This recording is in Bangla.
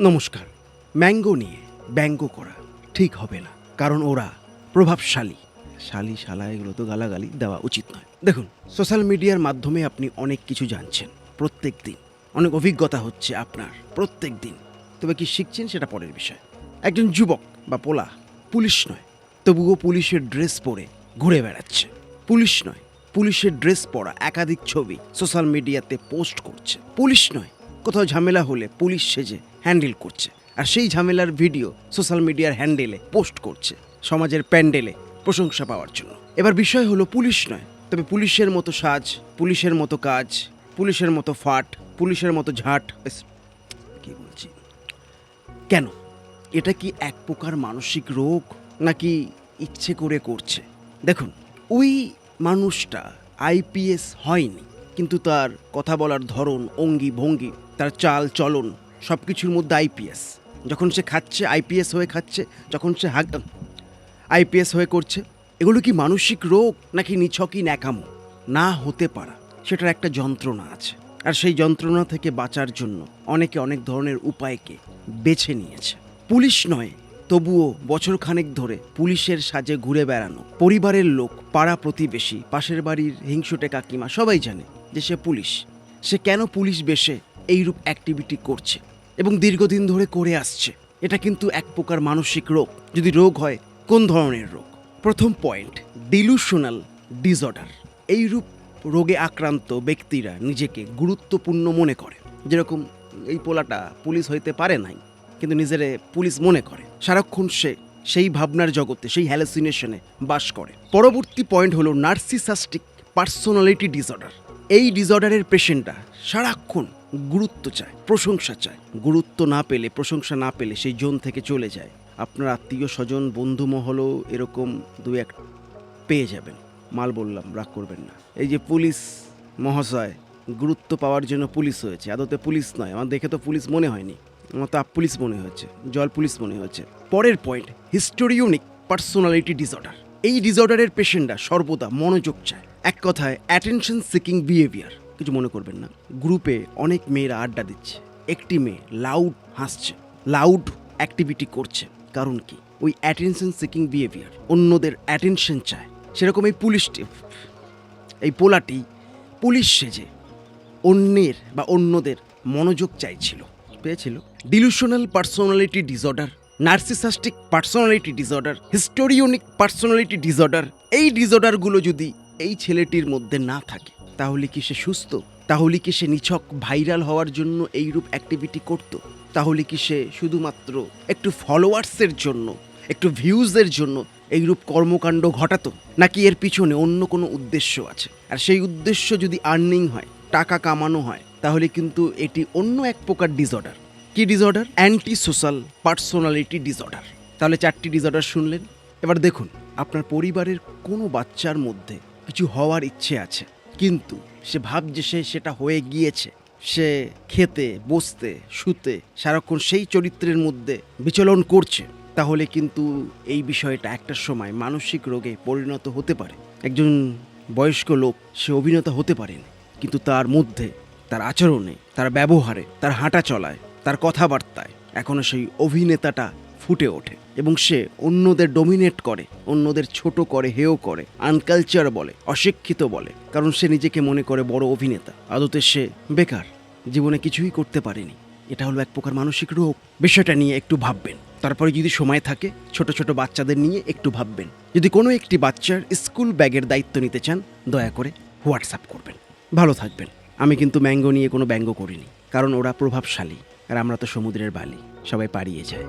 নমস্কার। ম্যাঙ্গো নিয়ে ব্যঙ্গ করা ঠিক হবে না কারণ ওরা প্রভাবশালী। শালি শালা এগুলো তো গালাগালি দেওয়া উচিত নয়। দেখুন সোশ্যাল মিডিয়ার মাধ্যমে আপনি অনেক কিছু জানছেন প্রত্যেক দিন। অনেক অভিজ্ঞতা হচ্ছে আপনার প্রত্যেক দিন। তবে কি শিখছেন সেটা পরের বিষয়। একজন যুবক বা পোলা পুলিশ নয় তবুও পুলিশের ড্রেস পরে ঘুরে বেড়াচ্ছে। পুলিশ নয় পুলিশের ড্রেস পরা একাধিক ছবি সোশ্যাল মিডিয়াতে পোস্ট করছে। পুলিশ নয় কোথাও ঝামেলা হলে পুলিশ সেজে হ্যান্ডেল করছে। আর সেই ঝামেলার ভিডিও সোশ্যাল মিডিয়ার হ্যান্ডেলে পোস্ট করছে, সমাজের প্যান্ডেলে প্রশংসা পাওয়ার জন্য। এবার বিষয় হলো পুলিশ নয়, তবে পুলিশের মতো সাজ, পুলিশের মতো কাজ, পুলিশের মতো ফাট, পুলিশের মতো ঝাঁট কি বলছি? কেন? এটা কি এক প্রকার মানসিক রোগ নাকি ইচ্ছে করে করছে? দেখুন, ওই মানুষটা আইপিএস হয়নি, কিন্তু তার কথা বলার ধরন, অঙ্গি ভঙ্গি, তার চাল চলন সব কিছুর মধ্যে আইপিএস। যখন সে খাচ্ছে, আইপিএস হয়ে খাচ্ছে, যখন সে হাগ আইপিএস হয়ে করছে, এগুলো কি মানসিক রোগ নাকি নিছকই ন্যাকামো? না হতে পারা। সেটার একটা যন্ত্রণা আছে। আর সেই যন্ত্রণা থেকে বাঁচার জন্য অনেকে অনেক ধরনের উপায়কে বেছে নিয়েছে। পুলিশ নয়, তবুও বছরখানেক ধরে পুলিশের সাজে ঘুরে বেড়ানো। পরিবারের লোক, পাড়া প্রতিবেশী, পাশের বাড়ির হিংসুটে কাকিমা, সবাই জানে যে সে পুলিশ। সে কেন পুলিশ বেশে? এইরূপ অ্যাক্টিভিটি করছে এবং দীর্ঘদিন ধরে করে আসছে। এটা কিন্তু এক প্রকার মানসিক রোগ। যদি রোগ হয়, কোন ধরনের রোগ? প্রথম পয়েন্ট ডিলুশনাল ডিসঅর্ডার এইরূপ রোগে আক্রান্ত ব্যক্তিরা নিজেকে গুরুত্বপূর্ণ মনে করে। যেরকম এই পোলাটা পুলিশ হইতে পারে নাই, কিন্তু নিজেরে পুলিশ মনে করে। সারাক্ষণ সে সেই ভাবনার জগতে, সেই হ্যালোসিনেশনে বাস করে। পরবর্তী পয়েন্ট হলো নার্সিসাস্টিক পার্সোনালিটি ডিসঅর্ডার এই ডিসঅর্ডারের পেশেন্টরা সারাক্ষণ গুরুত্ব চায়, প্রশংসা চায়। গুরুত্ব না পেলে, প্রশংসা না পেলে সেই জোন থেকে চলে যায়। আপনার আত্মীয় স্বজন, বন্ধু মহলও এরকম দু এক পেয়ে যাবেন। মাল বললাম, রাগ করবেন না। এই যে পুলিশ মহাশয়, গুরুত্ব পাওয়ার জন্য পুলিশ হয়েছে। আদতে পুলিশ নয়, আমার দেখে তো পুলিশ মনে হয়নি। আমার তো আপ পুলিশ মনে হচ্ছে জল পুলিশ মনে হচ্ছে পরের পয়েন্ট হিস্টোরিওনিক পার্সোনালিটি ডিসঅর্ডার এই ডিসঅর্ডারের পেশেন্টরা সর্বদা মনোযোগ চায়। এক কথায় অ্যাটেনশন সিকিং বিহেভিয়ার কিছু মনে করবেন না। গ্রুপে অনেক মেয়েরা আড্ডা দিচ্ছে। একটি মেয়ে লাউড হাসছে। লাউড অ্যাক্টিভিটি করছে। কারণ কি? ওই অ্যাটেনশন সিকিং বিহেভিয়ার অন্যদের অ্যাটেনশন চায়। সেরকম এই পুলিশটি এই পোলাটি পুলিশ সেজে অন্যের বা অন্যদের মনোযোগ চাইছিল। পেয়েছিল। Delusional personality disorder narcissistic personality disorder, histrionic personality disorder, এই ডিসঅর্ডারগুলো যদি এই ছেলেটির মধ্যে না থাকে, তাহলে কি সে সুস্থ? তাহলে কি সে নিছক ভাইরাল হওয়ার জন্য এইরূপ অ্যাক্টিভিটি করত? তাহলে কি সে শুধুমাত্র একটু ফলোয়ার্সের জন্য, একটু ভিউজের জন্য এইরূপ কর্মকাণ্ড ঘটাতো? নাকি এর পিছনে অন্য কোনো উদ্দেশ্য আছে? আর সেই উদ্দেশ্য যদি আর্নিং হয়, টাকা কামানো হয়, তাহলে কিন্তু এটি অন্য এক প্রকার ডিসঅর্ডার কি disorder anti social personality disorder তাহলে চারটি ডিসঅর্ডার শুনলেন। এবার দেখুন, আপনার পরিবারের কোনো বাচ্চার মধ্যে কিছু হওয়ার ইচ্ছে আছে। কিন্তু সে ভাবছে সে সেটা হয়ে গিয়েছে। সে খেতে, বসতে, শুতে সারাক্ষণ সেই চরিত্রের মধ্যে বিচলন করছে। তাহলে কিন্তু এই বিষয়টা একটা সময় মানসিক রোগে পরিণত হতে পারে। একজন বয়স্ক লোক, সে অভিনেতা হতে পারেন। কিন্তু তার মধ্যে, তার আচরণে, তার ব্যবহারে, তার হাঁটা চলায় তার কথাবার্তায়। এখনও সেই অভিনেতাটা ফুটে ওঠে এবং সে অন্যদের ডোমিনেট করে, অন্যদের ছোট করে হেও করে আনকালচার বলে, অশিক্ষিত বলে, কারণ সে নিজেকে মনে করে বড় অভিনেতা। আদতে সে বেকার, জীবনে কিছুই করতে পারেনি। এটা হলো এক প্রকার মানসিক রোগ। বিষয়টা নিয়ে একটু ভাববেন। তারপরে যদি সময় থাকে, ছোট ছোট বাচ্চাদের নিয়ে একটু ভাববেন। যদি কোনো একটি বাচ্চার স্কুল ব্যাগের দায়িত্ব নিতে চান, দয়া করে হোয়াটসঅ্যাপ করবেন। ভালো থাকবেন। আমি কিন্তু ম্যাঙ্গো নিয়ে কোনো ব্যঙ্গ করিনি, কারণ ওরা প্রভাবশালী। আর আমরা তো সমুদ্রের বালি সবাই পাড়িয়ে যায়।